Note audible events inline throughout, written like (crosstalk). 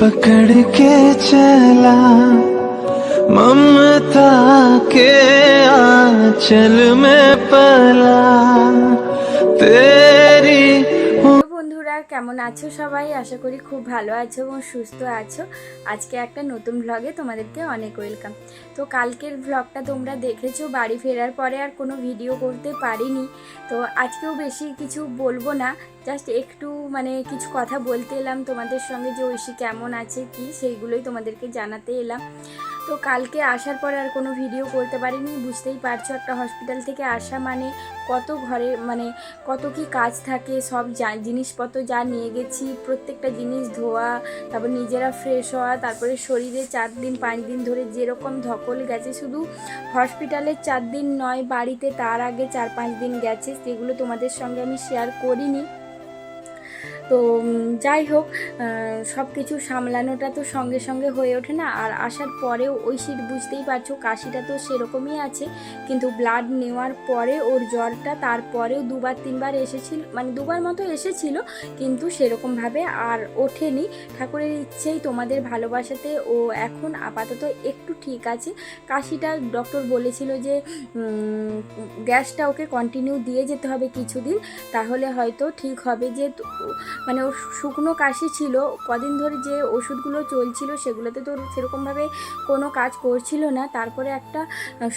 पकड़ के चला ममता के आंचल में पला तेरी তো বন্ধুরা কেমন আছো সবাই আশা করি খুব ভালো আছো এবং সুস্থ আছো আজকে একটা নতুন ভ্লগে তোমাদেরকে অনেক ওয়েলকাম তো কালকের ভ্লগটা তোমরা দেখেছো বাড়ি ফেরার পরে আর কোনো ভিডিও করতে পারিনি তো আজকেও বেশি কিছু বলবো না জাস্ট একটু মানে কিছু কথা বলতে এলাম তোমাদের সঙ্গে যে ঐশী কেমন আছে, কি সেইগুলোই তোমাদেরকে জানাতে এলাম। তো কালকে আসার পরে আর কোনো ভিডিও করতে পারিনি, বুঝতেই পারছ একটা হসপিটাল থেকে আসা মানে কত ঘরে মানে কত কি কাজ থাকে, সব যা জিনিসপত্র যা নিয়ে গেছি, প্রত্যেকটা জিনিস ধোয়া, তারপর নিজেরা ফ্রেশ হওয়া, তারপরে শরীরে চার দিন, পাঁচ দিন ধরে যেরকম ধকল গেছে, শুধু হসপিটালে চার দিন নয়, বাড়িতে তার আগে চার পাঁচ দিন গেছে, সেগুলো তোমাদের সঙ্গে আমি শেয়ার করিনি। তো যাই হোক সব কিছু সামলানোটা তো সঙ্গে সঙ্গে হয়ে ওঠে না। আর আসার পরেও ওই শীত বুঝতেই পারছ, কাশিটা তো সেরকমই আছে। কিন্তু ব্লাড নেওয়ার পরে ওর জ্বরটা তারপরেও দুবার, তিনবার এসেছিল মানে দুবার মতো এসেছিল, কিন্তু সেরকমভাবে আর ওঠেনি। ঠাকুরের ইচ্ছেই তোমাদের ভালোবাসাতে ও এখন আপাতত একটু ঠিক আছে। কাশিটা ডক্টর বলেছিল যে গ্যাসটা ওকে কন্টিনিউ দিয়ে যেতে হবে কিছুদিন, তাহলে হয়তো ঠিক হবে যে মানে ওর শুকনো কাশি ছিল, কদিন ধরে যে ওষুধগুলো চলছিল সেগুলোতে তো সেরকমভাবে কোনো কাজ করছিল না। তারপরে একটা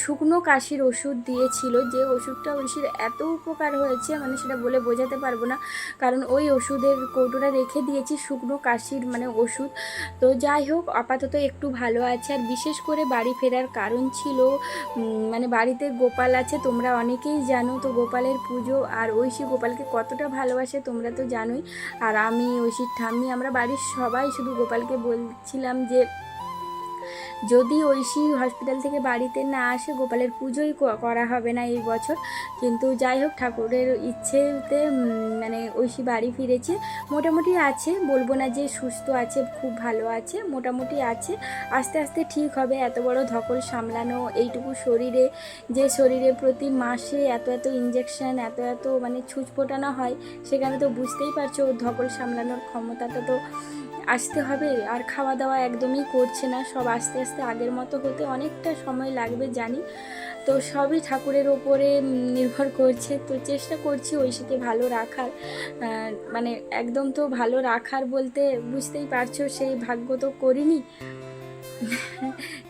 শুকনো কাশির ওষুধ দিয়েছিল, যে ওষুধটা ঐশীর এত উপকার হয়েছে মানে সেটা বলে বোঝাতে পারব না। কারণ ওই ওষুধের কৌটোটা রেখে দিয়েছি, শুকনো কাশির মানে ওষুধ। তো যাই হোক, আপাতত একটু ভালো আছে। আর বিশেষ করে বাড়ি ফেরার কারণ ছিল মানে বাড়িতে গোপাল আছে, তোমরা অনেকেই জানো তো গোপালের পুজো। আর ঐশী গোপালকে কতটা ভালোবাসে তোমরা তো জানোই। আর আমি ঐশীর ঠাম্মি আমরা বাড়ির সবাই শুধু গোপালকে বলছিলাম যে যদি ঐশী হসপিটাল থেকে বাড়িতে না আসে, গোপালের পুজোই করা হবে না এই বছর। কিন্তু যাই হোক, ঠাকুরের ইচ্ছেতে মানে ঐশী বাড়ি ফিরেছে। মোটামুটি আছে, বলব না যে সুস্থ আছে, খুব ভালো আছে, মোটামুটি আছে। আস্তে আস্তে ঠিক হবে, এত বড় ধকল সামলানো, এইটুকু শরীরে, যে শরীরে প্রতি মাসে এত এত ইঞ্জেকশন এত এত মানে ছুঁচ ফোটানো হয়, সেখানে তো বুঝতেই পারছ, ধকল সামলানোর ক্ষমতাটা তো আসতে হবে, আর খাওয়া দাওয়া একদমই করছে না। সব আস্তে আস্তে আগের মতো হতে অনেকটা সময় লাগবে জানি। তো সবই ঠাকুরের ওপরে নির্ভর করছে। তো চেষ্টা করছি ঐশীকে ভালো রাখার। মানে একদম তো ভালো রাখার বলতে বুঝতেই পারছ, সেই ভাগ্য তো করিনি।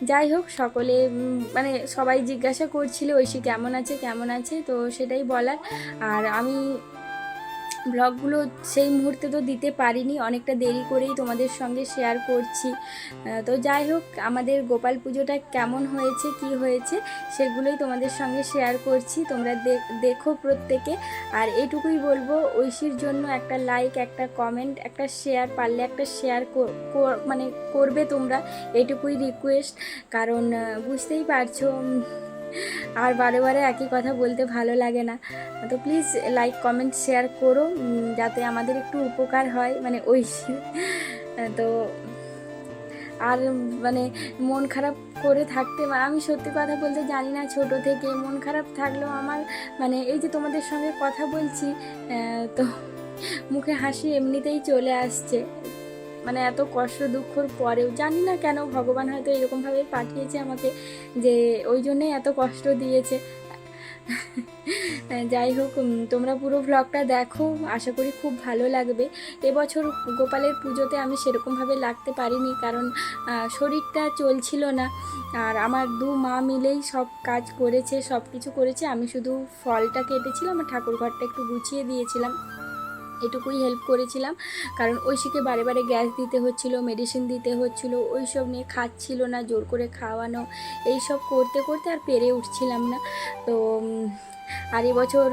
যাই হোক, সকলে মানে সবাই জিজ্ঞাসা করছিল, ঐশী কেমন আছে কেমন আছে? তো সেটাই বলার। আর আমি ব্লগগুলো সেই মুহূর্তে তো দিতে পারিনি, অনেকটা দেরি করেই তোমাদের সঙ্গে শেয়ার করছি। তো যাই হোক, আমাদের গোপাল পুজোটা কেমন হয়েছে, কি হয়েছে, সেগুলোই তোমাদের সঙ্গে শেয়ার করছি। তোমরা দেখ- প্রত্যেকে। আর এটুকুই বলব, ঐশীর জন্য একটা লাইক একটা কমেন্ট একটা শেয়ার পারলে একটা শেয়ার মানে করবে তোমরা, এটুকুই রিকোয়েস্ট কারণ বুঝতেই পারছ আর বারে বারে একই কথা বলতে ভালো লাগে না। তো প্লিজ লাইক কমেন্ট শেয়ার করো যাতে আমাদের একটু উপকার হয় মানে ওই তো আর মানে মন খারাপ করে থাকতে আমি সত্যি কথা বলতে জানি না ছোট থেকে, মন খারাপ থাকলেও আমার মানে এই যে তোমাদের সঙ্গে কথা বলছি তো মুখে হাসি এমনিতেই চলে আসছে। মানে এত কষ্ট দুঃখর পরেও জানি না কেন ভগবান হয়তো এরকমভাবে পাঠিয়েছে আমাকে যে ওই জন্যই এত কষ্ট দিয়েছে। যাই হোক তোমরা পুরো ভ্লগটা দেখো, আশা করি খুব ভালো লাগবে। এবছর গোপালের পুজোতে আমি সেরকমভাবে লাগতে পারিনি কারণ শরীরটা চলছিল না। আর আমার দু মা মিলেই সব কাজ করেছে সব কিছু করেছে। আমি শুধু ফলটা কেটেছিলাম আর ঠাকুর ঘরটা একটু গুছিয়ে দিয়েছিলাম। এটুকুই হেল্প করেছিলাম। কারণ ঐশীকে বারে বারে গ্যাস দিতে হচ্ছিল মেডিসিন দিতে হচ্ছিল ওই সব নিয়ে খাচ্ছিল না, জোর করে খাওয়ানো এই সব করতে করতে আর পেরে উঠছিলাম না। তো আর এবছর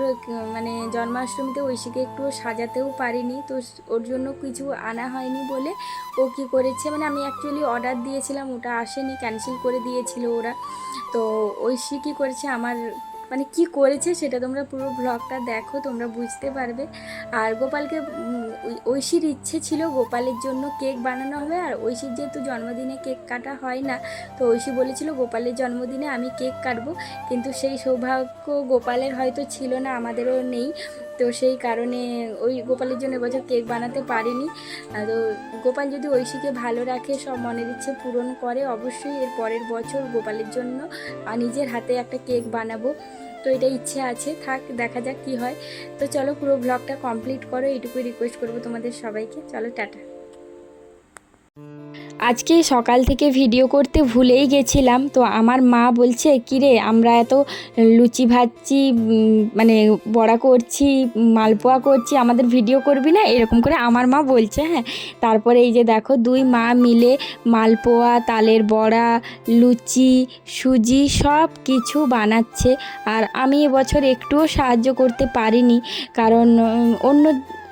মানে জন্মাষ্টমীতে ঐশীকে একটু সাজাতেও পারিনি, তো ওর জন্য কিছু আনা হয়নি বলে ও কি করেছে মানে আমি অ্যাকচুয়ালি অর্ডার দিয়েছিলাম, ওটা আসেনি ক্যান্সেল করে দিয়েছিল ওরা। তো ঐশী কী করেছে, আমার মানে কি করেছে সেটা তোমরা পুরো ব্লগটা দেখো, তোমরা বুঝতে পারবে। আর গোপালকে ঐশীর ইচ্ছে ছিল গোপালের জন্য কেক বানানো হবে, আর ঐশীর যেহেতু জন্মদিনে কেক কাটা হয় না, তো ঐশী বলেছিল গোপালের জন্মদিনে আমি কেক কাটবো। কিন্তু সেই সৌভাগ্য গোপালের হয়তো ছিল না, আমাদেরও নেই। তো সেই কারণে ওই গোপালের জন্য এবছর কেক বানাতে পারিনি। তো গোপাল যদি ঐশীকে ভালো রাখে, সব মনের ইচ্ছে পূরণ করে, অবশ্যই এর পরের বছর গোপালের জন্য নিজের হাতে একটা কেক বানাবো। তো এটা ইচ্ছে আছে, থাক, দেখা যাক কি হয়। তো চলো পুরো ব্লগটা কমপ্লিট করো, এইটুকুই রিকোয়েস্ট করব তোমাদের সবাইকে। চলো, টাটা। আজকে সকাল থেকে ভিডিও করতে ভুলেই গেছিলাম, তো আমার মা বলছে, কিরে, আমরা এত লুচি ভাজছি মানে বড়া করছি, মালপোয়া করছি, আমাদের ভিডিও করবি না? এরকম করে আমার মা বলছে হ্যাঁ। তারপরে এই যে দেখো, দুই মা মিলে মালপোয়া, তালের বড়া, লুচি, সুজি সব কিছু বানাচ্ছে। আর আমি এবছর একটুও সাহায্য করতে পারিনি, কারণ অন্য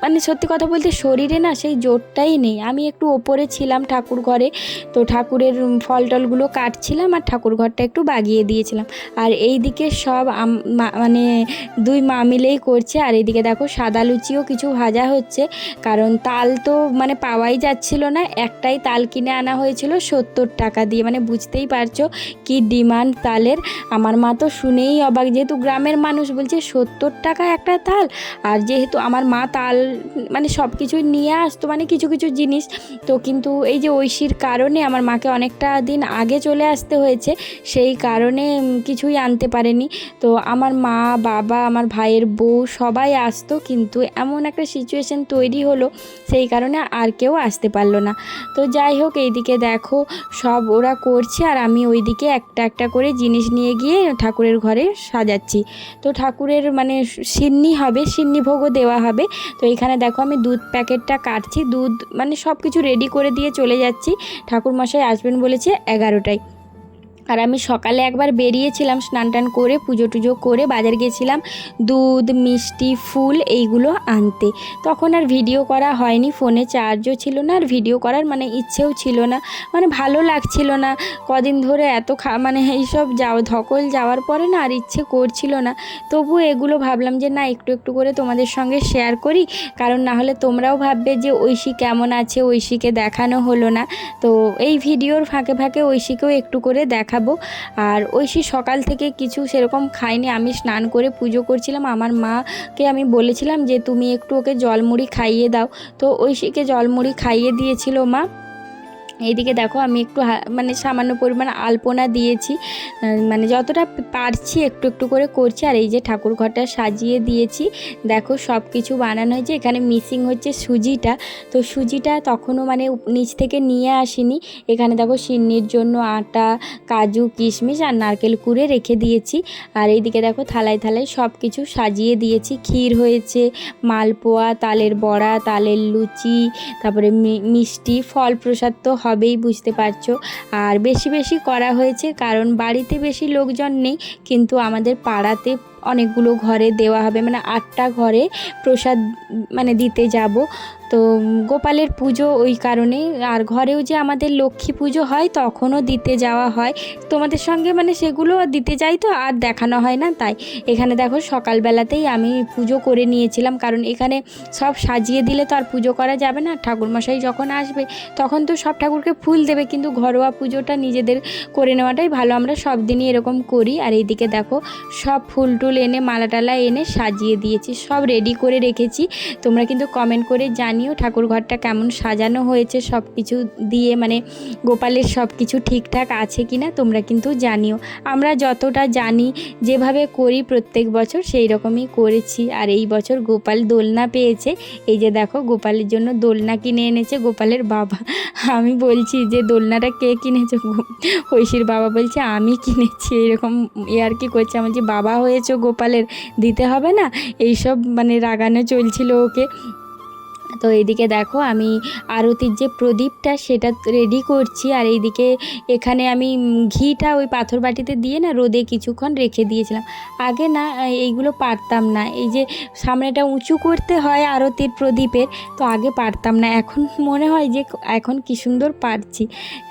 মানে সত্যি কথা বলতে শরীরে না সেই জোরটাই নেই। আমি একটু ওপরে ছিলাম ঠাকুর ঘরে, তো ঠাকুরের ফল টলগুলো কাটছিলাম আর ঠাকুর ঘরটা একটু বাগিয়ে দিয়েছিলাম। আর এই দিকে সব মানে দুই মা মিলেই করছে, আর এইদিকে দেখো সাদা লুচিও কিছু ভাজা হচ্ছে, কারণ তাল তো মানে পাওয়াই যাচ্ছিল না, একটাই তাল কিনে আনা হয়েছিল সত্তর টাকা দিয়ে। মানে বুঝতেই পারছ কি ডিমান্ড তালের। আমার মা তো শুনেই অবাক, যেহেতু গ্রামের মানুষ বলছে সত্তর টাকা একটা তাল, আর যেহেতু আমার মা তাল মানে সব কিছু নিয়ে আসতো মানে কিছু কিছু জিনিস। তো কিন্তু এই যে ঐশীর কারণে আমার মাকে অনেকটা দিন আগে চলে আসতে হয়েছে, সেই কারণে কিছুই আনতে পারেনি। তো আমার মা, বাবা, আমার ভাইয়ের বউ সবাই আসতো, কিন্তু এমন একটা সিচুয়েশন তৈরি হলো, সেই কারণে আর কেউ আসতে পারল না। তো যাই হোক, এইদিকে দেখো, সব ওরা করছে আর আমি ওইদিকে একটা একটা করে জিনিস নিয়ে গিয়ে ঠাকুরের ঘরে সাজাচ্ছি। তো ঠাকুরের মানে সিন্নি হবে, সিন্নি ভোগও দেওয়া হবে। তো এখানে দেখো আমি দুধ প্যাকেটটা কাটছি, দুধ মানে সব কিছু রেডি করে দিয়ে চলে যাচ্ছি। ঠাকুরমশাই আসবেন বলেছে এগারোটায়। আর আমি সকালে একবার বেরিয়েছিলাম, স্নান টান করে, পুজো টুজো করে বাজার গেছিলাম দুধ, মিষ্টি, ফুল এইগুলো আনতে। তখন আর ভিডিও করা হয়নি, ফোনে চার্জও ছিল না আর ভিডিও করার মানে ইচ্ছেও ছিল না মানে ভালো লাগছিল না। কদিন ধরে এত খা মানে এইসব যাওয়া ধকল যাওয়ার পরে না আর ইচ্ছে করছিল না। তবু এগুলো ভাবলাম যে না, একটু একটু করে তোমাদের সঙ্গে শেয়ার করি, কারণ না হলে তোমরাও ভাববে যে ঐশী কেমন আছে, ঐশীকে দেখানো হলো না। তো এই ভিডিওর ফাঁকে ফাঁকে ঐশীকেও একটু করে দেখাবো আর ঐশী সকাল থেকে কিছু সেরকম খাইনি আমি স্নান করে পুজো করছিলাম। আমার মাকে আমি বলেছিলাম যে, তুমি একটু ওকে জলমুড়ি খাইয়ে দাও। তো ঐশীকে জলমুড়ি খাইয়ে দিয়েছিল মা। এইদিকে দেখো আমি একটু মানে সামান্য পরিমাণ আলপনা দিয়েছি মানে যতটা পারছি একটু একটু করে করছি, আর এই যে ঠাকুর ঘরটা সাজিয়ে দিয়েছি, দেখো সব কিছু বানানো হয়েছে, এখানে মিসিং হচ্ছে সুজিটা, তো সুজিটা তখনও মানে নিচ থেকে নিয়ে আসিনি, এখানে দেখো সিন্নির জন্য আটা, কাজু, কিশমিশ আর নারকেল কুড়ে রেখে দিয়েছি, আর এইদিকে দেখো থালায় থালায় সব কিছু সাজিয়ে দিয়েছি, ক্ষীর হয়েছে, মালপোয়া, তালের বড়া, তালের লুচি, তারপরে মিষ্টি, ফল প্রসাদ তো হবেই বুঝতে পারছ। আর বেশি বেশি করা হয়েছে, কারণ বাড়িতে বেশি লোকজন নেই, কিন্তু আমাদের পাড়াতে অনেকগুলো ঘরে দেওয়া হবে মানে আটটা ঘরে প্রসাদ মানে দিতে যাব। তো গোপালের পুজো ওই কারণে আর ঘরেও যে আমাদের লক্ষ্মী পুজো হয়, তখনও দিতে যাওয়া হয়। তোমাদের সঙ্গে মানে সেগুলো দিতে যাই তো, আর দেখানো হয় না তাই। এখানে দেখো সকালবেলাতেই আমি পুজো করে নিয়েছিলাম, কারণ এখানে সব সাজিয়ে দিলে তো আর পুজো করা যাবে না। ঠাকুরমশাই যখন আসবে, তখন তো সব ঠাকুরকে ফুল দেবে, কিন্তু ঘরোয়া পুজোটা নিজেদের করে নেওয়াটাই ভালো। আমরা সব দিনই এরকম করি। আর এইদিকে দেখো সব ফুল টুল এনে মালা টালা এনে সাজিয়ে দিয়েছি। সব রেডি করে রেখেছি। তোমরা কিন্তু কমেন্ট করে জানিও ঠাকুর ঘরটা কেমন সাজানো হয়েছে। সব কিছু দিয়ে মানে গোপালের সব কিছু ঠিকঠাক আছে কি না তোমরা কিন্তু জানিও। আমরা যতটা জানি, যেভাবে করি প্রত্যেক বছর সেই রকমই করেছি। আর এই বছর গোপাল দোলনা পেয়েছে। এই যে দেখো, গোপালের জন্য দোলনা কিনে এনেছে গোপালের বাবা। আমি বলছি যে, দোলনাটা কে কিনেছে? ঐশীর বাবা বলছে, আমি কিনেছি। এরকম ইয়ার কি করছে। আমার যে বাবা হয়েছে গোপালের দিতে হবে না? এইসব মানে রাগানো চলছিল ওকে। তো এদিকে দেখো আমি আরতির যে প্রদীপটা সেটা রেডি করছি আর এইদিকে এখানে আমি ঘিটা ওই পাথর বাটিতে দিয়ে না রোদে কিছুক্ষণ রেখে দিয়েছিলাম। আগে না এইগুলো পারতাম না। এই যে সামনেটা উঁচু করতে হয় আরতির প্রদীপের, তো আগে পারতাম না। এখন মনে হয় যে এখন কি সুন্দর পারছি।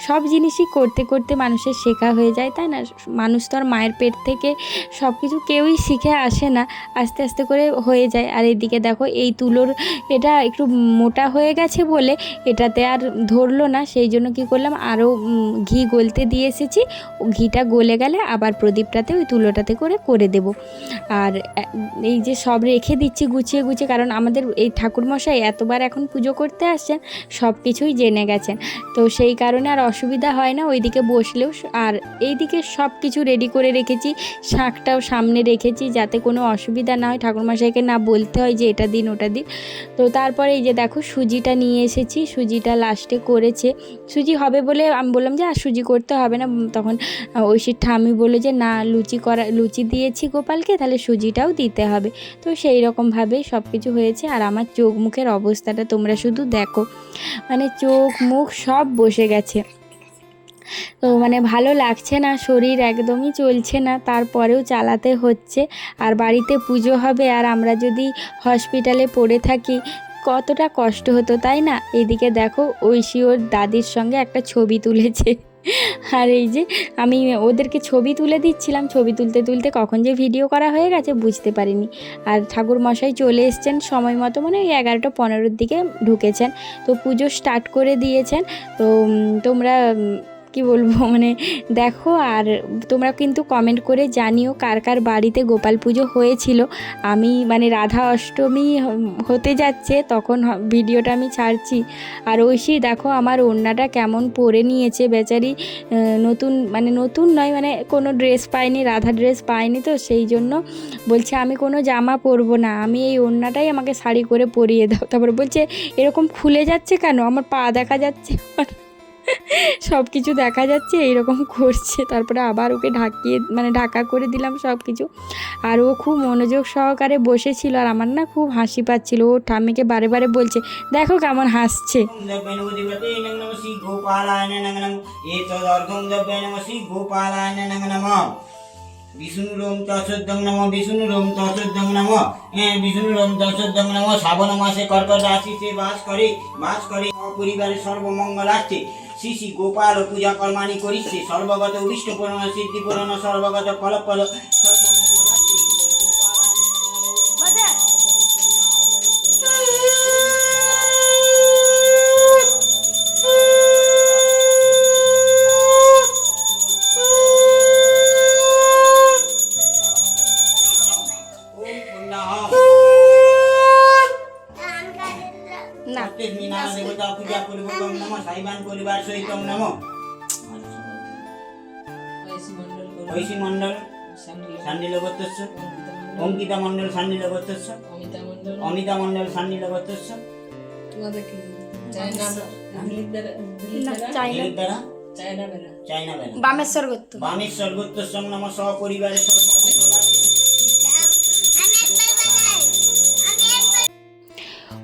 সব জিনিসই করতে করতে মানুষের শেখা হয়ে যায়, তাই না? মানুষ তো আর মায়ের পেট থেকে সব কিছু কেউই শিখে আসে না। আস্তে আস্তে করে হয়ে যায়। আর এদিকে দেখো এই তুলোর, এটা একটু মোটা হয়ে গেছে বলে এটাতে আর ধরলো না, সেই জন্য কি করলাম, আরও ঘি গলতে দিয়ে এসেছি, ও ঘিটা গলে গেলে আবার প্রদীপটাতে ওই তুলোটাতে করে করে দেব। আর এই যে সব রেখে দিচ্ছি গুছিয়ে গুছিয়ে, কারণ আমাদের এই ঠাকুরমশাই এতবার এখন পুজো করতে আসছেন, সব কিছুই জেনে গেছেন। তো সেই কারণে আর অসুবিধা হয় না, ওইদিকে বসলেও আর এইদিকে সব কিছু রেডি করে রেখেছি, শাঁখটাও সামনে রেখেছি, যাতে কোনো অসুবিধা না হয়, ঠাকুরমশাইকে না বলতে হয় যে এটা দিন, ওটা দিন। তো তারপরে এই যে দেখো সুজিটা নিয়ে এসেছি, সুজিটা লাস্টে করেছে। সুজি হবে বলে আমি বললাম যে, আর সুজি করতে হবে না। তখন ঐশীর ঠামি বলল যে, না, লুচি করা, লুচি দিয়েছি গোপালকে, তাহলে সুজিটাও দিতে হবে। তো সেই রকমভাবেই সব কিছু হয়েছে। আর আমার চোখ মুখের অবস্থাটা তোমরা শুধু দেখো। মানে চোখ, মুখ সব বসে গেছে। তো মানে ভালো লাগছে না, শরীর একদমই চলছে না। তারপরেও চালাতে হচ্ছে। আর বাড়িতে পুজো হবে। আর আমরা যদি হসপিটালে পড়ে থাকি কতটা কষ্ট হতো, তাই না? এদিকে দেখো, ঐশী ওর দাদির সঙ্গে একটা ছবি তুলেছে। আর এই যে, আমি ওদেরকে ছবি তুলে দিচ্ছিলাম, ছবি তুলতে তুলতে কখন যে ভিডিও করা হয়ে গেছে বুঝতে পারিনি। আর ঠাকুর মশাই চলে এসছেন সময় মতো মানে ওই এগারোটা পনেরোর দিকে ঢুকেছেন। তো পুজো স্টার্ট করে দিয়েছেন। তো তোমরা কি বলব (laughs) মানে দেখো আর তোমরা কিন্তু কমেন্ট করে জানিও কার কার বাড়িতে গোপাল পুজো হয়েছিল। আমি মানে রাধা অষ্টমী হতে যাচ্ছে, তখন ভিডিওটা আমি ছাড়ছি। আর ঐশী, দেখো আমার ওড়নাটা কেমন পরে নিয়েছে বেচারি। নতুন মানে নতুন নয় মানে কোনো ড্রেস পায়নি, রাধা ড্রেস পায়নি তো, সেই জন্য বলছে আমি কোনো জামা পরবো না। আমি এই ওড়নাটাই আমাকে শাড়ি করে পরিয়ে দাও। তারপর বলছে, এরকম খুলে যাচ্ছে কেন? আমার পা দেখা যাচ্ছে সব কিছু দেখা যাচ্ছে, এইরকম করছে। তারপরে আবার ওকে ঢাকিয়ে মানে ঢাকা করে দিলাম সব কিছু আর ও খুব মনোযোগ সহকারে বসেছিল আর আমার না খুব হাসি পাচ্ছিল। ও ঠাম্মিকে বারে বারে বলছে, দেখো কেমন হাসছে। পরিবারের সর্বমঙ্গলার্থে শ্রী শ্রী গোপাল পূজা কর্মাণি করিচ্ছে সর্বগত উবিষ্ট পূরণ সিদ্ধি পূরণ সর্বগত ফল ফল অঙ্কিতা মণ্ডল সান্ডিলবত্তস্য অমিতা মণ্ডল। সান্ডিলবত্তস্য এর দ্বারা চায়না বেলা বামেশ্বর গুপ্ত। বামেশ্বর গোত্তস্য নম সপরিবারে সর্বমঙ্গলার্থে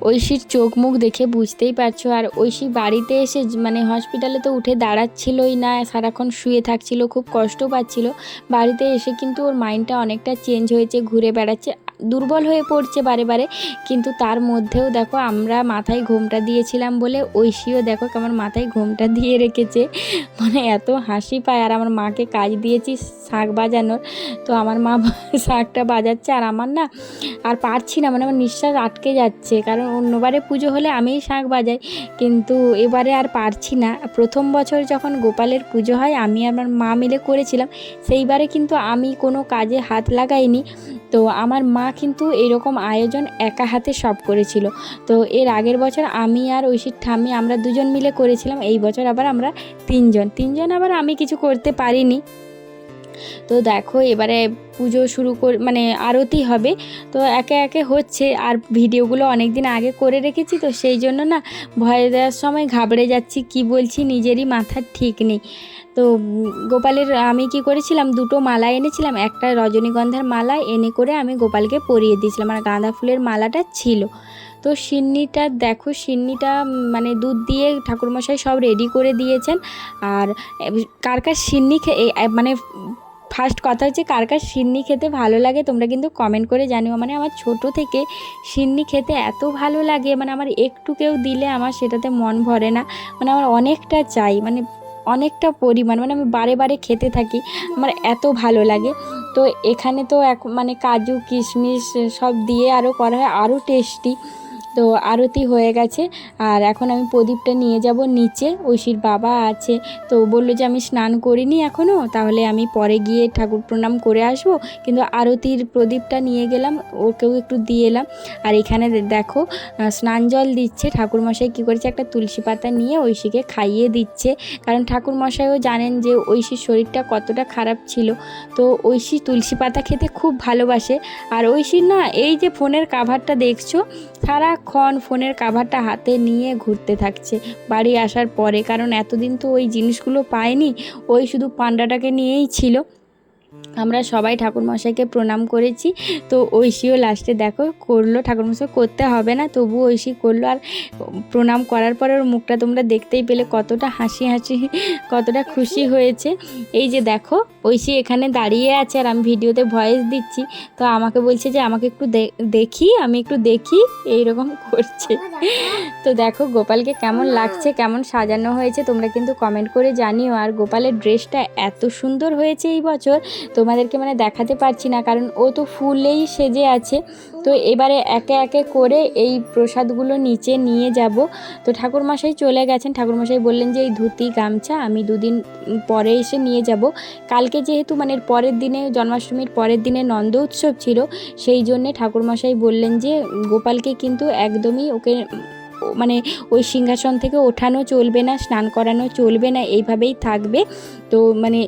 ঐশীর চোখ মুখ দেখে বুঝতেই পারছ। আর ঐশী বাড়িতে এসে মানে হসপিটালে তো উঠে দাঁড়াচ্ছিলই না, সারাক্ষণ শুয়ে থাকছিল, খুব কষ্ট পাচ্ছিল। বাড়িতে এসে কিন্তু ওর মাইন্ডটা অনেকটা চেঞ্জ হয়েছে, ঘুরে বেড়াচ্ছে। দুর্বল হয়ে পড়ছে বারে বারে। কিন্তু তার মধ্যেও দেখো আমরা মাথায় ঘোমটা দিয়েছিলাম বলে ঐশীও দেখো কেমন মাথায় ঘোমটা দিয়ে রেখেছে। মানে এত হাসি পায়। আর আমার মাকে কাজ দিয়েছি শাঁখ বাজানোর। তো আমার মা (laughs) শাঁখটা বাজাচ্ছে আর আমার না আর পারছি না। মানে আমার নিঃশ্বাস আটকে যাচ্ছে। কারণ অন্যবারে পুজো হলে আমিই শাঁখ বাজাই। কিন্তু এবারে আর পারছি না। প্রথম বছর যখন গোপালের পুজো হয়, আমি আমার মা মিলে করেছিলাম। সেইবারে কিন্তু আমি কোনো কাজে হাত লাগাইনি। তো আমার মা কিন্তু এরকম আয়োজন একা হাতে সব করেছিল। তো এর আগের বছর আমি আর ঐশীর ঠামি আমরা দুজন মিলে করেছিলাম, এই বছর আবার আমরা তিনজন। তিনজন আবার আমি কিছু করতে পারিনি। তো দেখো এবারে পুজো শুরু কর মানে আরতি হবে। তো একে একে হচ্ছে, আর ভিডিওগুলো অনেক দিন আগে করে রেখেছি, তো সেই জন্য না ভয় দেওয়ার সময় ঘাবড়ে যাচ্ছি, কি বলছি নিজেরই মাথার ঠিক নেই। তো গোপালের, আমি কি করেছিলাম, দুটো মালা এনেছিলাম, একটা রজনীগন্ধার মালা এনে করে আমি গোপালকে পরিয়ে দিয়েছিলাম, আর গাঁদা ফুলের মালাটা ছিল। তো সিন্নিটা দেখো, সিন্নিটা মানে দুধ দিয়ে ঠাকুরমশাই সব রেডি করে দিয়েছেন, আর কার কার সিন্নি মানে ফার্স্ট কথা হচ্ছে কার কার সিন্নি খেতে ভালো লাগে, তোমরা কিন্তু কমেন্ট করে জানিও। মানে আমার ছোট থেকে সিন্নি খেতে এত ভালো লাগে মানে আমার একটু কেউ দিলে আমার সেটাতে মন ভরে না। মানে আমার অনেকটা চাই মানে অনেকটা পরিমাণ মানে আমি বারে বারে খেতে থাকি, আমার এত ভালো লাগে। তো এখানে তো এক মানে কাজু, কিশমিশ সব দিয়ে আরও করা হয় আরও টেস্টি তো আরতি হয়ে গেছে। আর এখন আমি প্রদীপটা নিয়ে যাব নিচে। ঐশীর বাবা আছে। তো বলল যে আমি স্নান করিনি এখনও তাহলে আমি পরে গিয়ে ঠাকুর প্রণাম করে আসব। কিন্তু আরতির প্রদীপটা নিয়ে গেলাম, ওকেও একটু দিয়ে এলাম। আর এখানে দেখো স্নান জল দিচ্ছে। ঠাকুরমশাই কী করেছে? একটা তুলসী পাতা নিয়ে ঐশীকে খাইয়ে দিচ্ছে। কারণ ঠাকুরমশাইও জানেন যে ঐশীর শরীরটা কতটা খারাপ ছিল। তো ঐশী তুলসী পাতা খেতে খুব ভালোবাসে। আর ঐশীর না এই যে ফোনের কাভারটা দেখছ সারাক্ষণ ফোনের কাভারটা হাতে নিয়ে ঘুরতে থাকছে। বাড়ি আসার পরে, কারণ এতদিন তো ওই জিনিসগুলো পায়নি, ওই শুধু পান্ডাটাকে নিয়েই ছিল। আমরা সবাই ঠাকুরমশাইকে প্রণাম করেছি। তো ঐশীও লাস্টে দেখো করল ঠাকুরমশাই করতে হবে না তবু ঐশী করল। আর প্রণাম করার পরে ওর মুখটা তোমরা দেখতেই পেলে কতটা হাসি হাসি কতটা খুশি হয়েছে। এই যে দেখো ঐশী এখানে দাঁড়িয়ে আছে আর আমি ভিডিওতে ভয়েস দিচ্ছি। তো আমাকে বলছে যে আমাকে একটু দেখি আমি একটু দেখি এইরকম করছে। তো দেখো গোপালকে কেমন লাগছে কেমন সাজানো হয়েছে তোমরা কিন্তু কমেন্ট করে জানিও। আর গোপালের ড্রেসটা এত সুন্দর হয়েছে এই বছর। তোমাদেরকে মানে দেখাতে পারছি না, কারণ ও তো ফুলেই সেজে আছে। তো এবারে একে একে করে এই প্রসাদগুলো নিচে নিয়ে যাব। তো ঠাকুরমশাই চলে গেছেন। ঠাকুরমশাই বললেন যে, এই ধুতি, গামছা আমি দুদিন পরে এসে নিয়ে যাব। কালকে যেহেতু মানে পরের দিনে, জন্মাষ্টমীর পরের দিনে নন্দ উৎসব ছিল, সেই জন্যে ঠাকুরমশাই বললেন যে, গোপালকে কিন্তু একদমই ওকে মানে ওই সিংহাসন থেকে ওঠানো চলবে না, স্নান করানো চলবে না, এইভাবেই থাকবে। তো মানে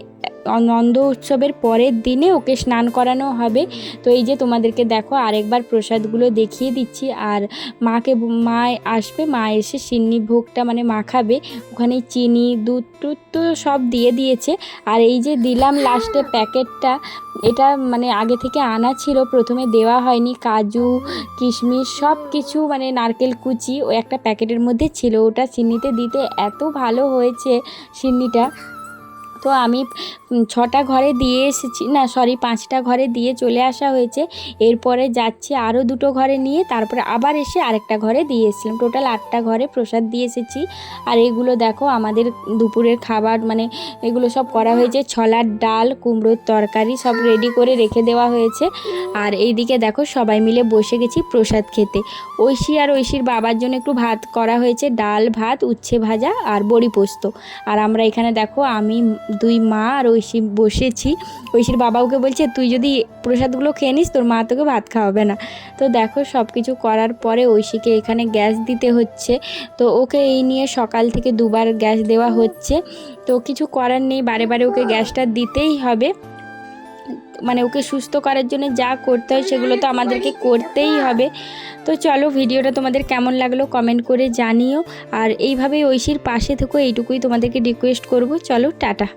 নন্দ উৎসবের পরের দিনে ওকে স্নান করানো হবে। তো এই যে তোমাদেরকে দেখো, আরেকবার প্রসাদগুলো দেখিয়ে দিচ্ছি। আর মাকে মা আসবে, মা এসে সিন্নি ভোগটা মানে মাখাবে। ওখানে চিনি, দুধ টুধ তো সব দিয়ে দিয়েছে। আর এই যে দিলাম লাস্টে প্যাকেটটা, এটা মানে আগে থেকে আনা ছিল, প্রথমে দেওয়া হয়নি। কাজু, কিশমিশ সব কিছু মানে নারকেল কুচি, ও একটা প্যাকেটের মধ্যে ছিল। ওটা সিন্নিতে দিতে এত ভালো হয়েছে সিন্নিটা। তো আমি ছটা ঘরে দিয়ে এসেছি, না সরি পাঁচটা ঘরে দিয়ে চলে আসা হয়েছে। এরপরে যাচ্ছি আরও দুটো ঘরে নিয়ে, তারপরে আবার এসে আরেকটা ঘরে দিয়ে এসেছিলাম। টোটাল আটটা ঘরে প্রসাদ দিয়ে এসেছি। আর এগুলো দেখো, আমাদের দুপুরের খাবার মানে এগুলো সব করা হয়েছে। ছলার ডাল, কুমড়োর তরকারি সব রেডি করে রেখে দেওয়া হয়েছে। আর এইদিকে দেখো, সবাই মিলে বসে গেছি প্রসাদ খেতে। ঐশী আর ঐশীর বাবার জন্য একটু ভাত করা হয়েছে। ডাল ভাত, উচ্ছে ভাজা আর বড়ি পোস্ত। আর আমরা এখানে দেখো, আমি দুই মা আর ঐশী বসেছি। ঐশীর বাবা ওকে বলছে, তুই যদি প্রসাদগুলো খেয়ে নিস, তোর মা তোকে ভাত খাওয়াবে না। তো দেখো সব কিছু করার পরে ঐশীকে এখানে গ্যাস দিতে হচ্ছে। তো ওকে এই নিয়ে সকাল থেকে দুবার গ্যাস দেওয়া হচ্ছে। তো কিছু করার নেই, বারে বারে ওকে গ্যাসটা দিতেই হবে। মানে ওকে সুস্থ করার জন্য যা করতে হয় সেগুলো তো আমাদেরকে করতেই হবে। তো চলো ভিডিওটা তোমাদের কেমন লাগল কমেন্ট করে জানিও। আর এইভাবেই ঐশীর পাশে থেকো এইটুকুই তোমাদেরকে রিকোয়েস্ট করব। চলো, টাটা।